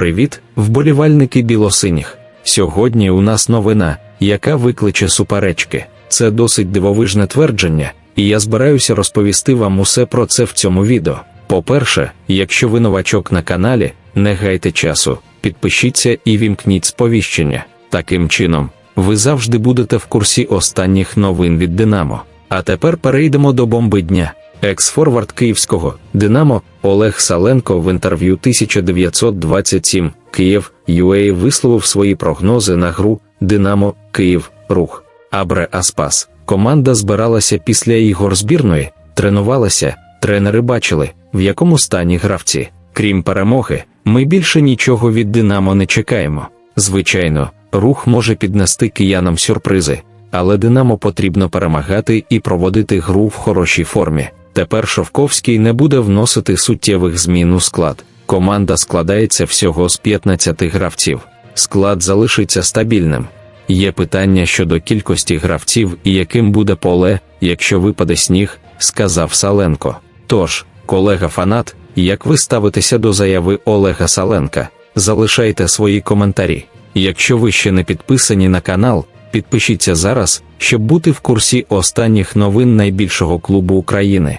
Привіт, вболівальники білосиніх. Сьогодні у нас новина, яка викличе суперечки. Це досить дивовижне твердження, і я збираюся розповісти вам усе про це в цьому відео. По-перше, якщо ви новачок на каналі, не гайте часу, підпишіться і вімкніть сповіщення. Таким чином, ви завжди будете в курсі останніх новин від Динамо. А тепер перейдемо до бомби дня. Екс-форвард київського Динамо Олег Саленко в інтерв'ю 1927 Київ UA висловив свої прогнози на гру Динамо Київ Рух. Абре Аспас. Команда збиралася після ігор збірної, тренувалася, тренери бачили, в якому стані гравці. Крім перемоги, ми більше нічого від Динамо не чекаємо. Звичайно, рух може піднести киянам сюрпризи, але Динамо потрібно перемагати і проводити гру в хорошій формі. Тепер Шовковський не буде вносити суттєвих змін у склад. Команда складається всього з 15 гравців. Склад залишиться стабільним. Є питання щодо кількості гравців і яким буде поле, якщо випаде сніг, сказав Саленко. Тож, колега фанат, як ви ставитеся до заяви Олега Саленка? Залишайте свої коментарі. Якщо ви ще не підписані на канал, підпишіться зараз, щоб бути в курсі останніх новин найбільшого клубу України.